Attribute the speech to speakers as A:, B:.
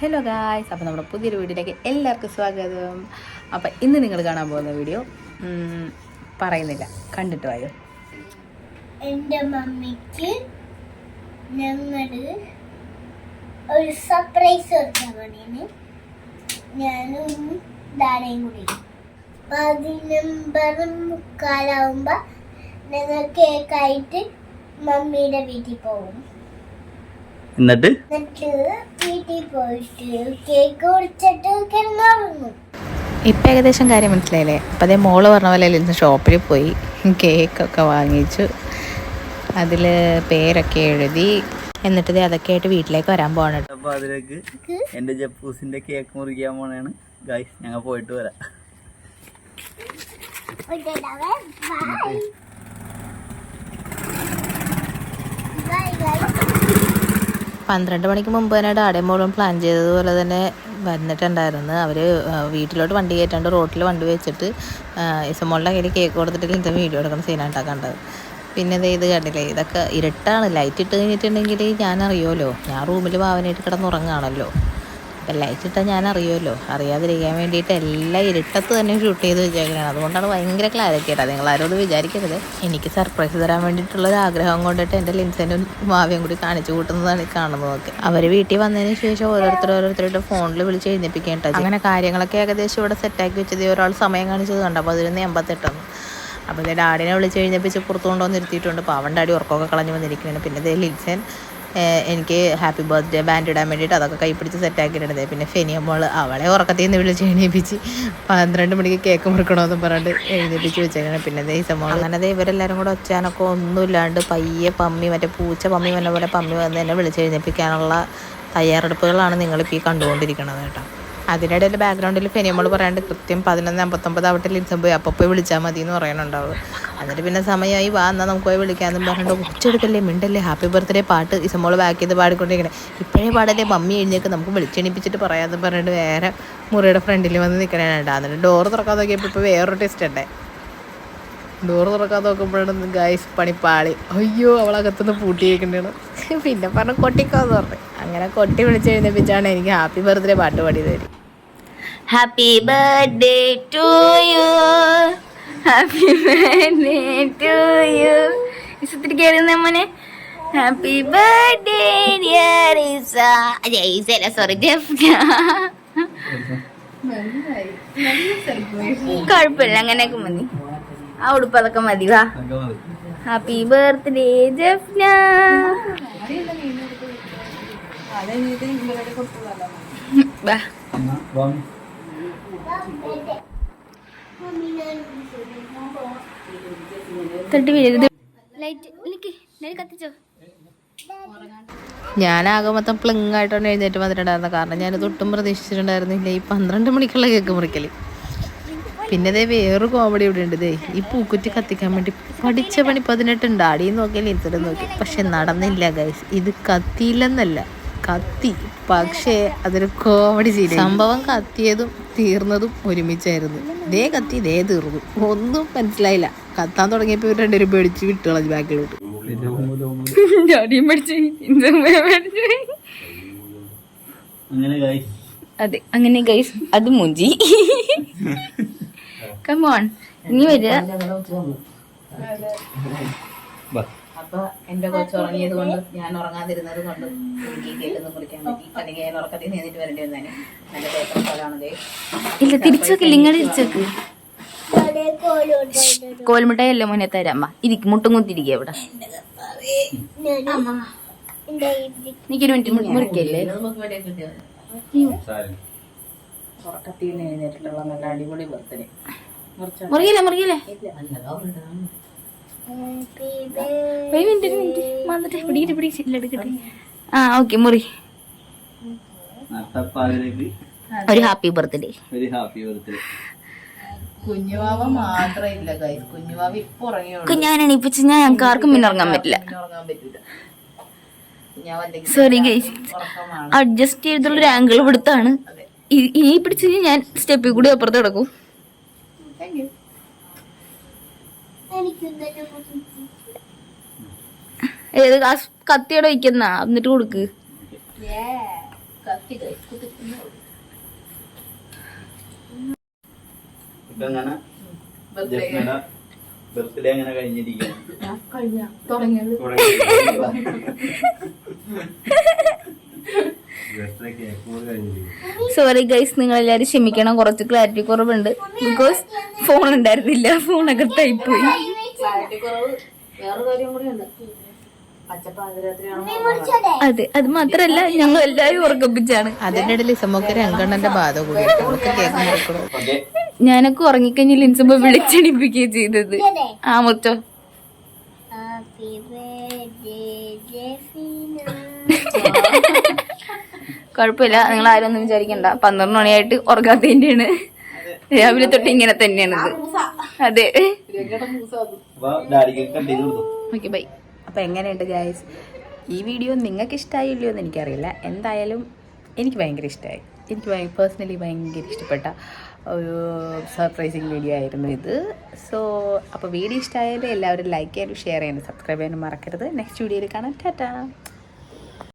A: Hello guys അപ്പോൾ നമ്മുടെ പുതിയൊരു വീഡിയോയിലേക്ക് എല്ലാവർക്കും സ്വാഗതം. അപ്പോൾ ഇന്ന് നിങ്ങൾ കാണാൻ പോകുന്ന വീഡിയോ പറയുന്നില്ല. കണ്ടിട്ട് വായോ?
B: എന്റെ മമ്മിക്ക് ഞങ്ങൾ ഒരു സർപ്രൈസ് കൊടുക്കാൻ വേണ്ടിയാണ്. ഞാനും ദാനയും കൂടി. പതിനൊമ്പതും മുക്കാലാവുമ്പോൾ ഞങ്ങൾ കേക്കായിട്ട് മമ്മിയുടെ വീട്ടിൽ പോകും.
C: എന്നിട്ട്
A: ഇപ്പൊ ഏകദേശം കാര്യം മനസ്സിലായില്ലേ? അപ്പം അതേ മോൾ പറഞ്ഞ പോലെ ഇന്ന് ഷോപ്പിൽ പോയി. കേക്കൊക്കെ വാങ്ങിച്ചു. അതിൽ പേരൊക്കെ എഴുതി. എന്നിട്ട് ദേ അതൊക്കെ ആയിട്ട് വീട്ടിലേക്ക് വരാൻ പോകണം
C: അപ്പൊ അതിലേക്ക് എന്റെ ജപ്പൂസിന്റെ കേക്ക് മുറിക്കാൻ പോണാണ്. ഗൈസ് ഞങ്ങൾ പോയിട്ട് വരാം.
B: ബൈ ബൈ
A: പന്ത്രണ്ട് മണിക്ക് മുമ്പ് തന്നെ ഡാഡയും മോളും പ്ലാൻ ചെയ്തതുപോലെ തന്നെ വന്നിട്ടുണ്ടായിരുന്നു. അവർ വീട്ടിലോട്ട് വണ്ടി കയറ്റാണ്ട് റോട്ടിൽ വണ്ടി വെച്ചിട്ട് ഇസമോളുടെ കയ്യിൽ കേക്ക് കൊടുത്തിട്ട് ഇന്നത്തെ വീഡിയോ എടുക്കുന്ന സീനായിട്ടാണ് കണ്ടത്. പിന്നെ ദേ ഇത് കണ്ടില്ലേ ഇതൊക്കെ ഇരുട്ടാണ്. ലൈറ്റ് ഇട്ട് കഴിഞ്ഞിട്ടുണ്ടെങ്കിൽ ഞാൻ അറിയുമല്ലോ ഞാൻ റൂമിൽ ഭാവനയായിട്ട് കിടന്നുറങ്ങാണല്ലോ അപ്പം ലൈറ്റ് ഇട്ടാൽ ഞാൻ അറിയുമല്ലോ അറിയാതിരിക്കാൻ വേണ്ടിയിട്ട് എല്ലാം ഇരുട്ടത്ത് തന്നെ ഷൂട്ട് ചെയ്ത് വെച്ചേക്കണതാണ്. അതുകൊണ്ടാണ് ഭയങ്കര ക്ലാരിറ്റി ആയിട്ട് നിങ്ങൾ ആരോട് വിചാരിക്കരുത്. എനിക്ക് സർപ്രൈസ് തരാൻ വേണ്ടിയിട്ടുള്ള ഒരു ആഗ്രഹം കൊണ്ടിട്ട് എന്റെ ലിൻസനും മാവിയും കൂടി കാണിച്ചു കൂട്ടുന്നതാണ് ഈ കാണുന്നതൊക്കെ. അവർ വീട്ടിൽ വന്നതിന് ശേഷം ഓരോരുത്തർ ഓരോരുത്തരുടെ ഫോണിൽ വിളിച്ച് എഴുന്നേപ്പിക്കേണ്ടത് അങ്ങനെ കാര്യങ്ങളൊക്കെ ഏകദേശം ഇവിടെ സെറ്റാക്കി വെച്ചത് ഒരാൾ സമയം കാണിച്ചത് കണ്ടു? അപ്പോൾ അതിലൊന്ന് എൺപത്തെട്ടെന്ന്. അപ്പോൾ ഇതേ ഡാഡിനെ വിളിച്ച് എഴുന്നേപ്പിച്ച് പുറത്തു കൊണ്ടുവന്ന് ഇരുത്തിയിട്ടുണ്ട്. അപ്പോൾ അവൻ ഡാഡി ഉറക്കമൊക്കെ കളഞ്ഞ് വന്നിരിക്കുകയാണ്. പിന്നെ ഇതേ ലിൻസൻ എനിക്ക് ഹാപ്പി ബർത്ത്ഡേ ബാൻഡ് ഇടാൻ വേണ്ടിയിട്ട് അതൊക്കെ കൈ പിടിച്ച് സെറ്റാക്കിയിട്ടുണ്ട് പിന്നെ ഫെനിയമ്മോൾ അവളെ ഉറക്കത്തിൽ നിന്ന് വിളിച്ച് എണീപ്പിച്ച് പന്ത്രണ്ട് മണിക്ക് കേക്ക് മുറിക്കണമെന്ന് പറഞ്ഞിട്ട് എഴുന്നേപ്പിച്ച് വെച്ചേക്കണം. പിന്നെ ദേ മോൾ അങ്ങനെ ഇവരെല്ലാവരും കൂടെ ഒച്ചാനൊക്കെ ഒന്നുമില്ലാണ്ട് പയ്യെ പമ്മി മറ്റേ പൂച്ച പമ്മി വന്ന പോലെ പമ്മി വന്ന് എന്നെ വിളിച്ച് എഴുന്നേപ്പിക്കാനുള്ള തയ്യാറെടുപ്പുകളാണ് നിങ്ങളിപ്പോൾ ഈ കണ്ടുകൊണ്ടിരിക്കുന്നത് കേട്ടോ. അതിനിടയിൽ ബാക്ക്ഗ്രൗണ്ടിൽ ഫെനിമോൾ പറയാണ്ട് കൃത്യം പതിനൊന്ന് അമ്പത്തൊമ്പത് ആവട്ടെ ലിൻസം പോയി. അപ്പോൾ പോയി വിളിച്ചാൽ മതി എന്ന് പറയണുണ്ടാവും. എന്നിട്ട് പിന്നെ സമയമായി വാ എന്നാൽ നമുക്ക് പോയി വിളിക്കാമെന്നും പറഞ്ഞിട്ട് ഉച്ചെടുക്കല്ലേ മിണ്ടല്ലേ? ഹാപ്പി ബർത്ത്ഡേ പാട്ട് ഇസമോൾ ബാക്ക് ചെയ്ത് പാടിക്കൊണ്ടിരിക്കണേ. ഇപ്പോഴേ പാടല്ലേ മമ്മി എഴുന്നേക്ക് നമുക്ക് വിളിച്ചെണിപ്പിച്ചിട്ട് പറയാമെന്ന് പറഞ്ഞിട്ട് വേറെ മുറിയുടെ ഫ്രണ്ടിൽ വന്ന് നിൽക്കണേണ്ട എന്നിട്ട് ഡോർ തുറക്കാൻ നോക്കിയപ്പോൾ ഇപ്പോൾ വേറൊരു ടെസ്റ്റ് ഉണ്ടേ. ഡോർ തുറക്കാൻ നോക്കുമ്പോഴാണ് ഗൈസ് പണിപ്പാളി അയ്യോ അവളകത്തുനിന്ന് പൂട്ടി വെക്കണ്ടാണ് പിന്നെ പറഞ്ഞു കൊട്ടിക്കോന്ന് പറഞ്ഞു. അങ്ങനെ കൊട്ടി വിളിച്ച് എഴുന്നേപ്പിച്ചാണ് എനിക്ക് ഹാപ്പി ബർത്ത്ഡേ പാട്ട് പാടിയത്. തരും happy birthday to you happy birthday to you ഇസത്തിരി കയറുന്ന മോനെ? Happy birthday dear Isa Jaisala sorry Jefna കുഴപ്പമില്ല അങ്ങനെയൊക്കെ മതി. ആ ഉടുപ്പ് അതൊക്കെ മതി വാ. Happy birthday Jafna. വാ.
B: ലൈറ്റ് കത്തിച്ചോ?
A: ഞാനാകെ മൊത്തം പ്ലിങ് ആയിട്ടാണ് എഴുന്നേറ്റ് വന്നിട്ടുണ്ടായിരുന്നത്. കാരണം ഞാൻ ഒട്ടും പ്രതീക്ഷിച്ചിട്ടുണ്ടായിരുന്നില്ല. ഈ പന്ത്രണ്ട് മണിക്കുള്ള കേക്ക് മുറിക്കൽ. പിന്നെ ദേ വേറൊരു കോമഡി ഇവിടെ ഉണ്ട് ദേ. ഈ പൂക്കുറ്റി കത്തിക്കാൻ വേണ്ടി പഠിച്ച പണി പതിനെട്ടുണ്ട്. അടിയും നോക്കിയാൽ ഇത്തരം നോക്കി. പക്ഷെ നടന്നില്ല ഗൈസ് ഇത് കത്തിയില്ലെന്നല്ല. കത്തി. പക്ഷേ അതൊരു കോമഡി സീൻ സംഭവം കത്തിയതും തീർന്നതും ഒരുമിച്ചായിരുന്നു. ദേ കത്തി ദേ തീർന്നു. ഒന്നും മനസ്സിലായില്ല. കത്താൻ തുടങ്ങിയപ്പോൾ ഇവർ രണ്ടുപേരും പേടിച്ച് വിട്ടുകളഞ്ഞു ബാക്കിലോട്ട്. അതെ അങ്ങനെ ഗൈസ് അത് മുഞ്ചി. കമോൺ ഇനി വരിക. അപ്പൊ എന്റെ കൊച്ചു ഉറങ്ങിയത് കൊണ്ട് ഞാൻ ഉറങ്ങാതിരുന്നത് കൊണ്ട് എനിക്ക് കേട്ടൊന്നും കുളിക്കാൻ പറ്റി. അല്ലെങ്കിൽ ഞാൻ ഉറക്കത്തിൽ നിന്നിട്ട് വരേണ്ടി വന്നേനെ. നല്ല പേപ്പർ സ്ഥലമാണ് ഇല്ല നിങ്ങൾ കോൽമിഠായി അല്ലേ മോനെ തരാമ്മ ഇരിക്കും മുട്ടും കുത്തിരിക്കുക ഇവിടെ എനിക്കൊരു മിനിറ്റ് മുറിക്കല്ലേ? ഉറക്കത്തിൽ നിന്ന് എഴുന്നേറ്റിട്ടുള്ള നല്ല അടിപൊളി ബർത്ത്ഡേ. മുറിയില്ല മിനിറ്റ് ഒരു മിനിറ്റ് വന്നിട്ട് പിടിക്കിട്ട് പിടിക്കില്ല എടുക്കട്ടെ ആ ഓക്കെ മുറി. ഒരു ഹാപ്പി ബർത്ത്ഡേ.
C: ഒരു ഹാപ്പി ബർത്ത്ഡേ.
A: കുഞ്ഞുവാവ മാത്രമേ ഇല്ല ഗൈസ് കുഞ്ഞുവാവ ഇപ്പൊ ഉറങ്ങിയുള്ളൂ
D: ഞാൻ എണീപ്പിച്ച് ഞാൻ ഞങ്ങൾക്ക് ആർക്കും പിന്നെ ഉറങ്ങാൻ പറ്റില്ല.
A: ഉറങ്ങാൻ
D: സോറി ഗൈസ് അഡ്ജസ്റ്റ് ചെയ്തുള്ള ഒരു ആംഗിൾ ഇവിടുത്താണ് ഇ- ഇനി പിടിച്ച് ഞാൻ സ്റ്റെപ്പിൽ കൂടി അപ്പുറത്ത് കിടക്കും. താങ്ക് ആ സ് കത്തിയോടെ വയ്ക്കുന്ന എന്നിട്ട് കൊടുക്ക്.
C: ഇപ്പൊ എങ്ങനെ ജസ്മിയുടെ ബർത്ത്ഡേ
D: സോറി ഗൈസ് നിങ്ങൾ എല്ലാവരും ക്ഷമിക്കണം. കുറച്ച് ക്ലാരിറ്റി കുറവുണ്ട്. ബിക്കോസ് ഫോൺ ഉണ്ടായിരുന്നില്ല. ഫോണൊക്കെ ടൈപ്പോയി അതെ. അത്. മാത്രല്ല ഞങ്ങൾ എല്ലാരും ഉറക്കപ്പിച്ചാണ്
E: അതിന്റെ ഇടയിൽ ഇസമൊക്കെ രംഗണ്ണന്റെ ബാധ കൂടി.
D: ഞാനൊക്കെ ഉറങ്ങിക്കഴിഞ്ഞ് ലിൻസുമ്പ വിളിച്ചെണിപ്പിക്കുകയും ചെയ്തത്. ആ മുത്തോ.
B: ഹാപ്പി ബർത്ത്ഡേ ജെഫീന
D: കുഴപ്പമില്ല. നിങ്ങൾ ആരും ഒന്നും വിചാരിക്കണ്ട. പന്ത്രണ്ട് മണിയായിട്ട് ഉറങ്ങാത്തതിന്റെയാണ്. രാവിലെ തൊട്ട് ഇങ്ങനെ തന്നെയാണ് അതെ. Okay bye.
E: അപ്പൊ എങ്ങനെയുണ്ട് ഗായ്സ്? ഈ വീഡിയോ നിങ്ങൾക്ക് ഇഷ്ടമായില്ലയോ എന്ന് എനിക്കറിയില്ല. എന്തായാലും എനിക്ക് ഭയങ്കര ഇഷ്ടമായി എനിക്ക് പേഴ്സണലി ഭയങ്കര ഇഷ്ടപ്പെട്ട ഒരു സർപ്രൈസിങ് വീഡിയോ ആയിരുന്നു ഇത്. സോ അപ്പോൾ വീഡിയോ ഇഷ്ടമായാലും എല്ലാവരും ലൈക്ക് ചെയ്യാനും ഷെയർ ചെയ്യാനും സബ്സ്ക്രൈബ് ചെയ്യാനും മറക്കരുത്. നെക്സ്റ്റ് വീഡിയോയിൽ കാണാം. ടാറ്റാ.